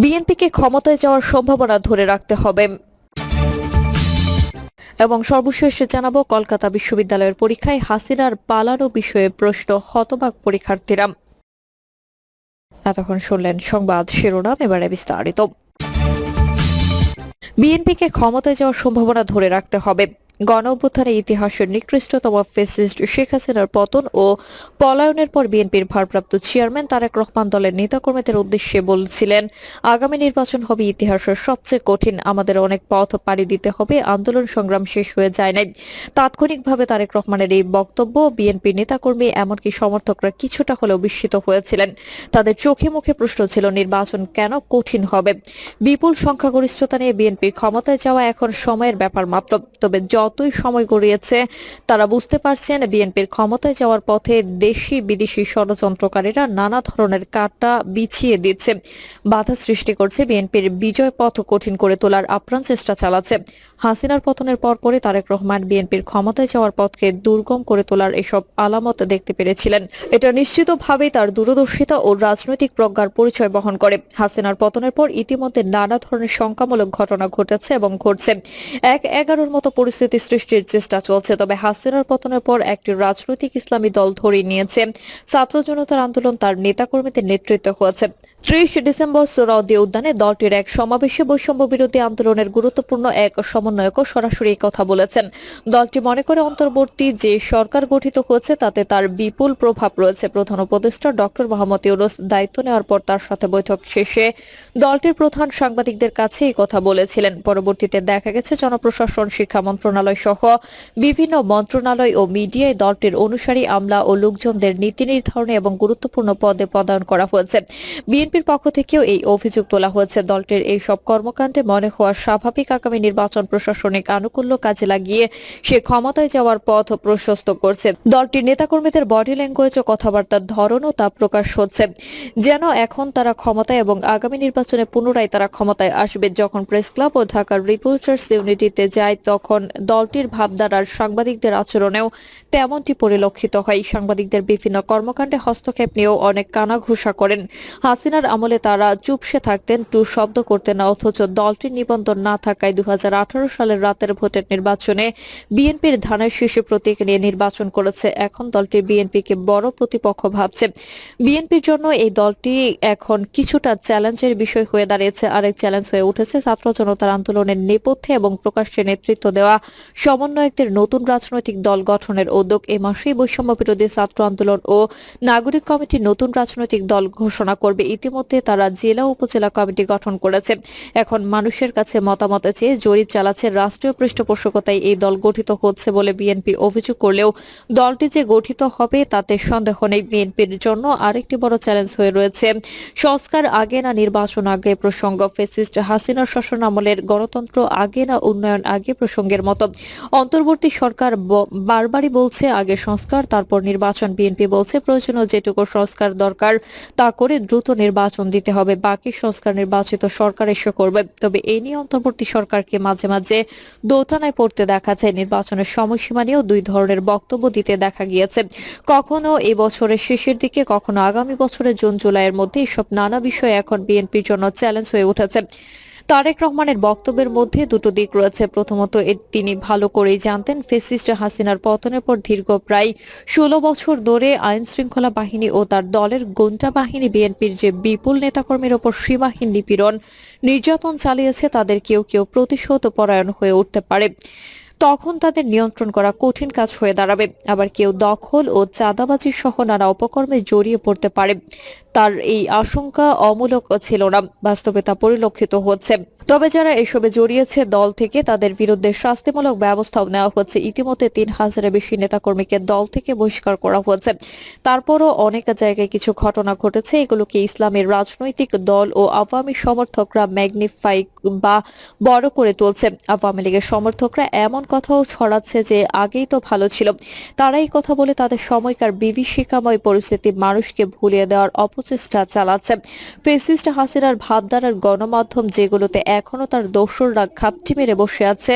বিএনপিকে ক্ষমতায় যাওয়ার সম্ভাবনা ধরে রাখতে হবে। এবং সর্বশেষ জানাব, কলকাতা বিশ্ববিদ্যালয়ের পরীক্ষায় হাসিনার পালানো বিষয়ে প্রশ্ন হতবাক পরীক্ষার্থীরা। এতক্ষণ শুনলেন সংবাদ শিরোনাম, এবারে বিস্তারিত। বিএনপিকে ক্ষমতায় যাওয়ার সম্ভাবনা ধরে রাখতে হবে। গণ অভ্যুত্থানের ইতিহাসের নিকৃষ্টতম ফেসিস্ট শেখ হাসিনার পতন ও পলায়নের পর বিএনপির ভারপ্রাপ্ত চেয়ারম্যান তারেক রহমান দলের নেতাকর্মীদের উদ্দেশ্যে বলছিলেন, আগামী নির্বাচন হবে ইতিহাসের সবচেয়ে কঠিন। আমাদের অনেক পথ পাড়ি দিতে হবে। আন্দোলন সংগ্রাম শেষ হয়ে যায় নাই। তাৎক্ষণিকভাবে তারেক রহমানের এই বক্তব্য বিএনপি নেতাকর্মী এমনকি সমর্থকরা কিছুটা হলেও বিস্মিত হয়েছিলেন। তাদের চোখে মুখে প্রশ্ন ছিল, নির্বাচন কেন কঠিন হবে? বিপুল সংখ্যাগরিষ্ঠতা নিয়ে বিএনপির ক্ষমতায় যাওয়া এখন সময়ের ব্যাপার মাত্র। তবে যতই সময় গড়িয়েছে। তারা বুঝতে পারছেন বিএনপির ক্ষমতায় যাওয়ার পথে দেশি, বিদেশি ষড়যন্ত্রকারীরা নানা ধরনের কাটা বিছিয়ে দিচ্ছে। বাধা সৃষ্টি করছে বিএনপির বিজয় পথ কঠিন করে তোলার আপ্রাণ চেষ্টা চালাচ্ছে। হাসিনার পতনের পরপরই তারেক রহমান বিএনপির ক্ষমতায় যাওয়ার পথকে দুর্গম করে তোলার এসব আলামত দেখতে পেরেছিলেন। এটা নিশ্চিতভাবেই তার দূরদর্শিতা ও রাজনৈতিক প্রজ্ঞার পরিচয় বহন করে। হাসিনার পতনের পর ইতিমধ্যে নানা ধরনের শঙ্কামূলক ঘটনা ঘটেছে এবং ঘটছে। এক এগারোর মতো পরিস্থিতি সৃষ্টির চেষ্টা চলছে, তবে হাসিনার পতনের পর একটি রাজনৈতিক ইসলামী দল ধরে নিয়েছে। ছাত্র জনতার আন্দোলন তার নেতাকর্মীদের নেতৃত্বে হয়েছে। ত্রিশ ডিসেম্বর সোরাউদ্দি উদ্যানে দলটির এক সমাবেশে বৈষম্য বিরোধী আন্দোলনের গুরুত্বপূর্ণ এক সমন্বয়ক সরাসরি কথা বলেছেন। দলটি মনে করে অন্তর্বর্তী যে সরকার গঠিত হয়েছে, তাতে তার বিপুল প্রভাব রয়েছে। প্রধান উপদেষ্টা ডক্টর মোহাম্মদ ইউনুস দায়িত্ব নেওয়ার পর তার সাথে বৈঠক শেষে দলটির প্রধান সাংবাদিকদের কাছে এই কথা বলেছিলেন। পরবর্তীতে দেখা গেছে, জনপ্রশাসন, শিক্ষা মন্ত্রণালয় সহ বিভিন্ন মন্ত্রণালয় ও মিডিয়ায় দলটির অনুসারী আমলা ও লোকজনদের নীতি নির্ধারণে এবং গুরুত্বপূর্ণ পদে পদায়ন করা হয়েছে। বিএনপির পক্ষ থেকেও এই অভিযোগ তোলা হয়েছে। দলটির এই সব কর্মকাণ্ডে মনে হওয়া স্বাভাবিক আগামী নির্বাচন প্রশাসনিক আনুকূল্য কাজে লাগিয়ে সে ক্ষমতায় যাওয়ার পথ প্রশস্ত করছে। দলটির নেতাকর্মীদের বডি ল্যাঙ্গুয়েজ ও কথাবার্তার ধরনও তা প্রকাশ হচ্ছে। যেন এখন তারা ক্ষমতায় এবং আগামী নির্বাচনে পুনরায় তারা ক্ষমতায় আসবে। যখন প্রেস ক্লাব ও ঢাকার রিপোর্টার্স ইউনিটিতে যায়, তখন দলটির ভাবধারার সাংবাদিকদের আচরণেও তেমনটি পরিলক্ষিত হয়। সাংবাদিকদের বিভিন্ন কর্মকাণ্ডে হস্তক্ষেপ নিয়েও অনেক কানাঘুষা করেন। হাসিনার আমলে তারা চুপসে থাকতেন, টু শব্দ করতেন না, অথচ দলটির নিবন্ধন না থাকায় দু হাজার আঠারো সালের রাতের ভোটের নির্বাচনে বিএনপির ধানের শীর্ষে প্রতীক নিয়ে নির্বাচন করেছে। এখন দলটি বিএনপিকে বড় প্রতিপক্ষ ভাবছে। বিএনপির জন্য এই দলটি এখন কিছুটা চ্যালেঞ্জের বিষয় হয়ে দাঁড়িয়েছে। আরেক চ্যালেঞ্জ হয়ে উঠেছে ছাত্র জনতার আন্দোলনের নেপথ্যে এবং প্রকাশ্যে নেতৃত্ব দেওয়া সমন্বয়কদের নতুন রাজনৈতিক দল গঠনের উদ্যোগ এ মাসেই বৈষম্য বিরোধী ছাত্র আন্দোলন ও নাগরিক কমিটি নতুন রাজনৈতিক দল ঘোষণা করবে। ইতিমধ্যে তারা জেলা উপজেলা কমিটি গঠন করেছে। এখন মানুষের কাছে মতামত চেয়ে জরিপ চালাচ্ছে রাষ্ট্রীয় পৃষ্ঠপোষকতায় এই দল গঠিত হচ্ছে বলে বিএনপি অভিযোগ করলেও দলটি যে গঠিত হবে তাতে সন্দেহ নেই। বিএনপির জন্য আরেকটি বড় চ্যালেঞ্জ হয়ে রয়েছে। সংস্কার আগে না নির্বাচন আগে প্রসঙ্গ। ফেসিস্ট হাসিনার শাসন আমলের গণতন্ত্র আগে না উন্নয়ন আগে প্রসঙ্গের মতো। অন্তর্বর্তী সরকার বারবারই বলছে, আগে সংস্কার, তারপর নির্বাচন। বিএনপি বলছে, প্রয়োজনীয় যেটুকু সংস্কার দরকার, তা করে দ্রুত নির্বাচন দিতে হবে। বাকি সংস্কার নির্বাচিত সরকার এসে করবে। তবে এই নিয়ে অন্তর্বর্তী সরকারকে মাঝে মাঝে দোটানায় পড়তে দেখা যায়। নির্বাচনের সময়সীমা নিয়েও দুই ধরনের বক্তব্য দিতে দেখা গিয়েছে। কখনো এই বছরের শেষের দিকে, কখনো আগামী বছরের জুন জুলাইয়ের মধ্যে এসব নানা বিষয়ে এখন বিএনপির জন্য চ্যালেঞ্জ হয়ে উঠেছে। তারেক রহমানের বক্তব্যের মধ্যে দুটো দিক রয়েছে। প্রথমত তিনি ভালো করেই জানতেন, ফেসিস্ট হাসিনার পতনের পর দীর্ঘ প্রায় ষোলো বছর ধরে আইন শৃঙ্খলা বাহিনী ও তার দলের গোন্টা বাহিনী বিএনপির যে বিপুল নেতাকর্মীর ওপর সীমাহীন নিপীড়ন নির্যাতন চালিয়েছে, তাদের কেউ কেউ প্রতিশোধ পরায়ণ হয়ে উঠতে পারে। তখন তাদের নিয়ন্ত্রণ করা কঠিন কাজ হয়ে দাঁড়াবে। আবার কেউ দখল ও চাঁদাবাজি সহ নানা অপকর্মে জড়িয়ে পড়তে পারে। তার এই আশঙ্কা অমূলক ছিল না, বাস্তবে তা পরিলক্ষিত হচ্ছে। তবে যারা এসবে জড়িয়েছে দল থেকে, তাদের বিরুদ্ধে শাস্তিমূলক ব্যবস্থাও নেওয়া হচ্ছে। ইতিমধ্যে তিন হাজারের বেশি নেতাকর্মীকে দল থেকে বহিষ্কার করা হয়েছে তারপরও অনেক জায়গায় কিছু ঘটনা ঘটেছে। এগুলোকে ইসলামের রাজনৈতিক দল ও আওয়ামী সমর্থকরা ম্যাগনিফাই বা বড় করে তুলছে। আওয়ামী লীগের সমর্থকরা এমন কথাও ছড়াচ্ছে যে আগেই তো ভালো ছিল। তারাই কথা বলে তাদের সময়কার বিভীষিকাময় পরিস্থিতি মানুষকে ভুলিয়ে দেওয়ার অপচেষ্টা চালাচ্ছে। ফেসিস্ট হাসিনার ভাবধারার গণমাধ্যম যেগুলোতে এখনও তার দোসররা ঘাপটি মেরে বসে আছে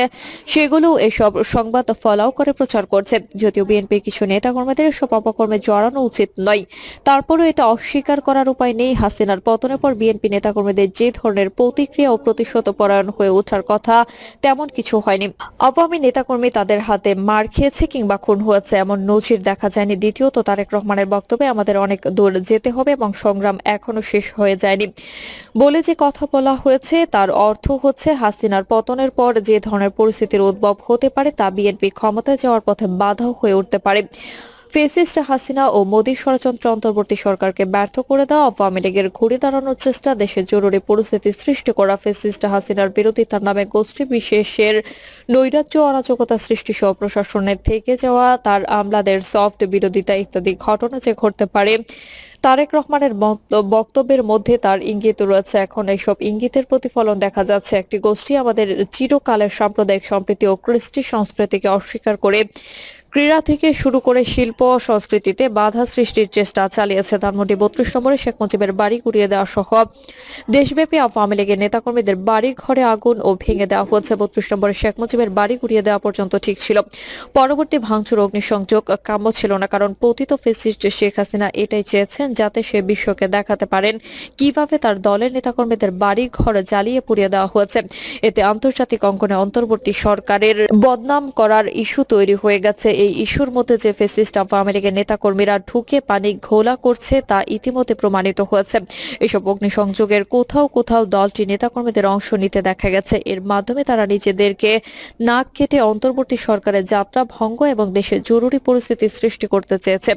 সেগুলো এসব সংবাদ ফলাও করে প্রচার করছে। যদিও বিএনপির কিছু নেতাকর্মীদের এসব অপকর্মে জড়ানো উচিত নয়। তারপরও এটা অস্বীকার করার উপায় নেই হাসিনার। পতনের পর বিএনপি নেতাকর্মীদের যে ধরনের প্রতিক্রিয়া ও প্রতিশোধ পরায়ণ হয়ে ওঠার কথা তেমন কিছু হয়নি। আওয়ামী নেতাকর্মী তাদের হাতে মার খেয়েছে কিংবা খুন হয়েছে এমন নজির দেখা যায়নি দ্বিতীয়ত তারেক রহমানের বক্তব্যে আমাদের অনেক দূর যেতে হবে এবং সংগ্রাম এখনও শেষ হয়ে যায়নি। বলে যে কথা বলা হয়েছে, তার অর্থ হচ্ছে হাসিনার পতনের পর যে ধরনের পরিস্থিতির উদ্ভব হতে পারে তা বিএনপি ক্ষমতায় যাওয়ার পথে বাধাও হয়ে উঠতে পারে। ফেসিস্ট হাসিনা ও মোদীর ষড়যন্ত্র অন্তর্বর্তী সরকারকে ব্যর্থ করে দেওয়া, আওয়ামী লীগের ঘুরে দাঁড়ানোর চেষ্টা, দেশে জরুরি পরিস্থিতি সৃষ্টি করা, ফেসিস্ট হাসিনার বিরোধিতার নামে গোষ্ঠী বিশেষের নৈরাজ্য, অরাজকতা সৃষ্টি সহ প্রশাসনের থেকে যাওয়া, তার আমলাদের সফট বিরোধিতা ইত্যাদি ঘটনা যে ঘটতে পারে, তারেক রহমানের বক্তব্যের মধ্যে তার ইঙ্গিত রয়েছে। এখন এইসব ইঙ্গিতের প্রতিফলন দেখা যাচ্ছে। একটি গোষ্ঠী আমাদের চিরকালের সাম্প্রদায়িক সম্প্রীতি ও কৃষ্টি সংস্কৃতিকে অস্বীকার করে ক্রীড়া থেকে শুরু করে শিল্প, সংস্কৃতিতে বাধা সৃষ্টির চেষ্টা চালিয়েছে মধ্যে বত্রিশ নম্বরে শেখ মুজিবের বাড়ি গুড়িয়ে দেওয়া সহ। দেশব্যাপী আওয়ামী লীগের নেতাকর্মীদের বাড়ি ঘরে আগুন ও ভেঙে দেওয়া হয়েছে বত্রিশ নম্বরে শেখ মুজিবের বাড়ি গুড়িয়ে দেওয়া পর্যন্ত ঠিক ছিল। পরবর্তী ভাঙচুর, অগ্নিসংযোগ কাম্য ছিল না, কারণ পতিত ফেসিস্ট শেখ হাসিনা এটাই চেয়েছেন যাতে সে বিশ্বকে দেখাতে পারেন কীভাবে তার দলের নেতাকর্মীদের বাড়ি ঘর জ্বালিয়ে পুড়িয়ে দেওয়া হয়েছে। এতে আন্তর্জাতিক অঙ্গনে অন্তর্বর্তী সরকারের বদনাম করার ইস্যু তৈরি হয়ে গেছে এই ইস্যুর মধ্যে যে ফেসিস্ট আওয়ামী লীগের নেতাকর্মীরা ঢুকে পানি ঘোলা করছে তা ইতিমধ্যে প্রমাণিত হয়েছে। এসব অগ্নিসংযোগের কোথাও কোথাও দলটি নেতাকর্মীদের অংশ নিতে দেখা গেছে। এর মাধ্যমে তারা নিজেদেরকে নাক কেটে অন্তর্বর্তী সরকারের যাত্রা ভঙ্গ এবং দেশে জরুরি পরিস্থিতি সৃষ্টি করতে চেয়েছে।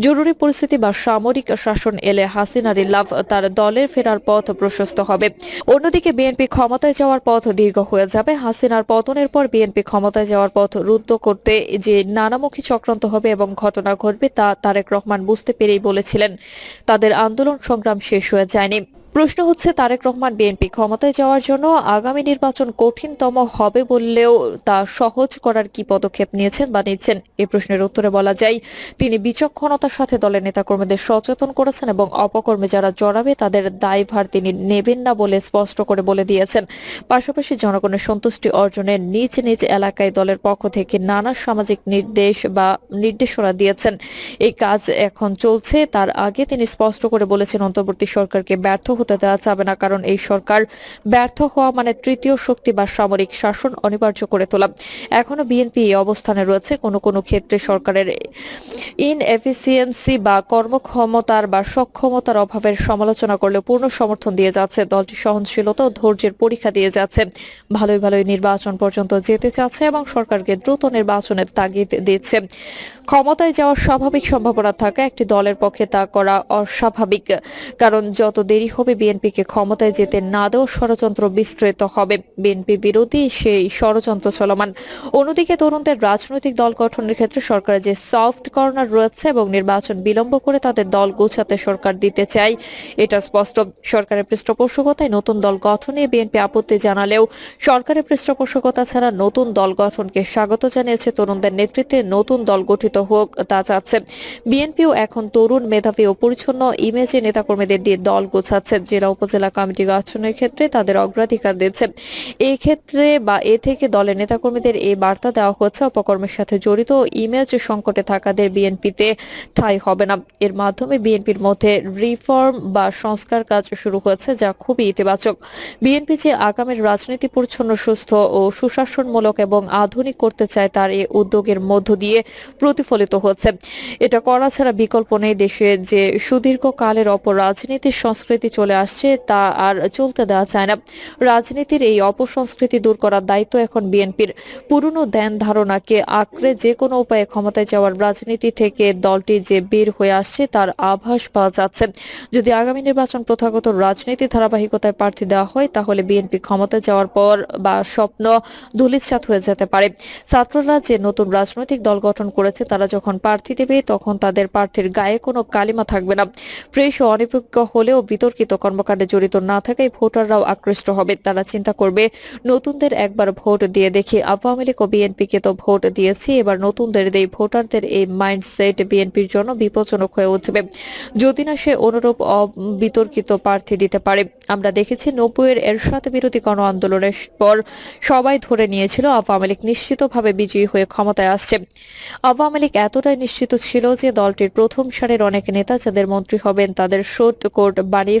জরুরি পরিস্থিতি বা সামরিক শাসন এলে হাসিনার লাভ তার দলের ফেরার পথ প্রশস্ত হবে। অন্যদিকে বিএনপি ক্ষমতায় যাওয়ার পথ দীর্ঘ হয়ে যাবে। হাসিনার পতনের পর বিএনপি ক্ষমতায় যাওয়ার পথ রুদ্ধ করতে যে নানামুখী চক্রান্ত হবে এবং ঘটনা ঘটবে তা তারেক রহমান বুঝতে পেরেই বলেছিলেন। তাদের আন্দোলন সংগ্রাম শেষ হয়ে যায়নি। প্রশ্ন হচ্ছে, তারেক রহমান বিএনপি ক্ষমতায় যাওয়ার জন্য আগামী নির্বাচন কঠিনতম হবে বললেও তা সহজ করার কি পদক্ষেপ নিয়েছেন বা নিচ্ছেন? এই প্রশ্নের উত্তরে বলা যায়, তিনি বিচক্ষণতার সাথে দলের নেতাকর্মীদের সচেতন করেছেন এবং অপকর্মে যারা জড়াবে তাদের দায়ভার তিনি নেবেন না বলে স্পষ্ট করে বলে দিয়েছেন। পাশাপাশি জনগণের সন্তুষ্টি অর্জনে নিজ নিজ এলাকায় দলের পক্ষ থেকে নানা সামাজিক নির্দেশ বা নির্দেশনা দিয়েছেন। এই কাজ এখন চলছে। তার আগে তিনি স্পষ্ট করে বলেছেন, অন্তর্বর্তী সরকারকে ব্যর্থ দেওয়া যাবে না, কারণ এই সরকার ব্যর্থ হওয়া মানে তৃতীয় শক্তি বা সামরিক শাসন অনিবার্য করে তোলা। এখনও বিএনপি এই অবস্থানে রয়েছে। কোনো কোনো ক্ষেত্রে সরকারের ইনএফিসিয়েন্সি বা কর্মক্ষমতার বা সক্ষমতার অভাবের সমালোচনা করলে পূর্ণ সমর্থন দিয়ে যাচ্ছে। দলটি সহনশীলতা ও ধৈর্যের পরীক্ষা দিয়ে যাচ্ছে। ভালোই ভালোই নির্বাচন পর্যন্ত যেতে চাচ্ছে এবং সরকারকে দ্রুত নির্বাচনের তাগিদ দিচ্ছে। ক্ষমতায় যাওয়ার স্বাভাবিক সম্ভাবনা থাকা একটি দলের পক্ষে তা করা অস্বাভাবিক, কারণ যত দেরি হবে বিএনপিকে ক্ষমতায় যেতে না দেওয়ার ষড়যন্ত্র বিস্তৃত হবে। বিএনপি বিরোধী সেই ষড়যন্ত্র চলমান। অন্যদিকে তরুণদের রাজনৈতিক দল গঠনের ক্ষেত্রে সরকারের যে সফট কর্নার রয়েছে এবং নির্বাচন বিলম্ব করে তাদের দল গোছাতে সরকার দিতে চায়, এটা স্পষ্ট। সরকারের পৃষ্ঠপোষকতায় নতুন দল গঠনে বিএনপি আপত্তি জানালেও সরকারের পৃষ্ঠপোষকতা ছাড়া নতুন দল গঠনকে স্বাগত জানিয়েছে তরুণদের নেতৃত্বে নতুন দল গঠিত হোক তা চাচ্ছে। বিএনপিও এখন তরুণ, মেধাবী ও পরিচ্ছন্ন ইমেজে নেতাকর্মীদের দিয়ে দল গোছাচ্ছে। জেলা উপজেলা কমিটি গঠনের ক্ষেত্রে তাদের অগ্রাধিকার দিচ্ছে। এই ক্ষেত্রে বা এ থেকে দলের নেতাকর্মীদের এই বার্তা দেওয়া হচ্ছে। অপকর্মের সাথে জড়িত ইমেজ সংকটে থাকাদের বিএনপিতে ঠাঁই হবে না। এর মাধ্যমে বিএনপির মধ্যে রিফর্ম বা সংস্কার কাজ শুরু হয়েছে, যা খুবই ইতিবাচক। বিএনপি যে আগামীর রাজনীতি পরিচ্ছন্ন, সুস্থ ও সুশাসনমূলক এবং আধুনিক করতে চায়, তার এই উদ্যোগের মধ্য দিয়ে প্রতিফলিত হচ্ছে। এটা করা ছাড়া বিকল্প নেই দেশে যে সুদীর্ঘ কালের অপর রাজনীতির সংস্কৃতি চলে আসছে, তা আর চলতে দেওয়া যায় না। রাজনীতির এই অপসংস্কৃতি দূর করার দায়িত্ব এখন বিএনপির। পুরনো ধ্যান ধারণাকে আঁকড়ে যে কোনো উপায়ে ক্ষমতায় যাওয়ার রাজনীতি থেকে দলটি যে বের হয়ে আসছে, তার আভাস পাওয়া যাচ্ছে। যদি আগামী নির্বাচন প্রথাগত রাজনীতি ধারাবাহিকতায় প্রার্থী দেওয়া হয়, তাহলে বিএনপি ক্ষমতায় যাওয়ার পর বা স্বপ্ন ধূলিসাৎ হয়ে যেতে পারে। ছাত্ররা যে নতুন রাজনৈতিক দল গঠন করেছে, তারা যখন প্রার্থী দেবে, তখন তাদের প্রার্থীর গায়ে কোনো কালিমা থাকবে না। ও অনিপজ্ঞ হলেও বিতর্কিত কর্মকাণ্ডে জড়িত না থাকায় ভোটাররাও আকৃষ্ট হবে। তারা চিন্তা করবে, নতুনদের একবার ভোট দিয়ে দেখি। আওয়ামী লীগ ও বিএনপিকে তো ভোট দিয়েছি, এবার নতুনদের দেই। ভোটারদের এই মাইন্ডসেট বিএনপির জন্য বিপজ্জনক হয়ে উঠবে। যদি না সে অনুরূপ বিতর্কিত প্রার্থী দিতে পারে। আমরা দেখেছি নব্বইয়ের এরশাদ বিরোধী গণ আন্দোলনের পর সবাই ধরে নিয়েছিল, আওয়ামী লীগ নিশ্চিতভাবে বিজয়ী হয়ে ক্ষমতায় আসছে। আওয়ামী লীগ এতটাই নিশ্চিত ছিল যে দলটির প্রথম সারের অনেক নেতা যাদের মন্ত্রী হবেন, তাদের শোট কোর্ট বানিয়ে